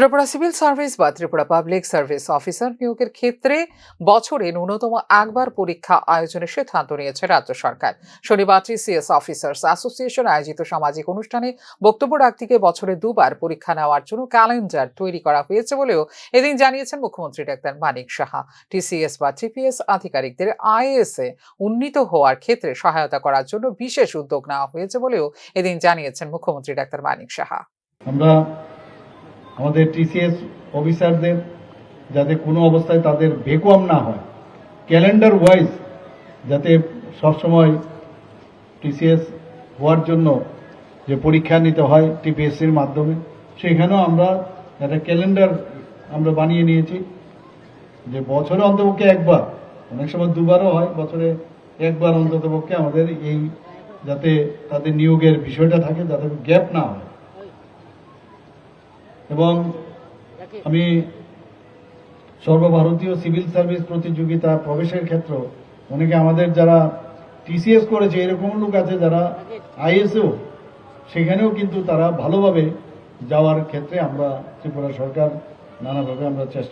Tripura civil service বা Tripura public service officer নিয়োগের ক্ষেত্রে বছরে ন্যূনতম একবার পরীক্ষা আয়োজনের সিদ্ধান্ত নিয়েছে রাজ্য সরকার। শনিবার টিসিএস অফিসার্স অ্যাসোসিয়েশন আয়োজিত সামাজিক অনুষ্ঠানে বক্তব্য রাখতে গিয়ে বছরে দুবার পরীক্ষা নেওয়ার জন্য ক্যালেন্ডার তৈরি করা হয়েছে বলেও এদিন জানিয়েছেন মুখ্যমন্ত্রী ডাক্তার মানিক সাহা। টিসিএস বা টিপিএস আধিকারিকদের আইএএস এ উন্নীত হওয়ার ক্ষেত্রে সহায়তা করার জন্য বিশেষ উদ্যোগ নেওয়া হয়েছে বলেও এদিন জানিয়েছেন মুখ্যমন্ত্রী ডাক্তার মানিক সাহা। আমরা আমাদের টিসিএস অফিসারদের যাতে কোনো অবস্থায় তাদের ভেকুয়াম না হয়। ক্যালেন্ডার ওয়াইজ যাতে সবসময় টিসিএস হওয়ার জন্য যে পরীক্ষা নিতে হয় টিপিএসসির মাধ্যমে, সেখানেও আমরা একটা ক্যালেন্ডার আমরা বানিয়ে নিয়েছি। যে বছরে অন্তপক্ষে একবার, অনেক সময় দুবারও হয়, বছরে একবার অন্ততপক্ষে আমাদের এই যাতে তাদের নিয়োগের বিষয়টা থাকে, যাতে গ্যাপ না হয়। এবং আমি সর্বভারতীয় সিভিল সার্ভিস প্রতিযোগিতা প্রবেশের ক্ষেত্র, অনেকে আমাদের যারা টিসিএস করেছে এরকম লোক আছে যারা আইএসও সেখানেও কিন্তু তারা ভালোভাবে যাওয়ার ক্ষেত্রে আমরা ত্রিপুরা সরকার নানাভাবে আমরা চেষ্টা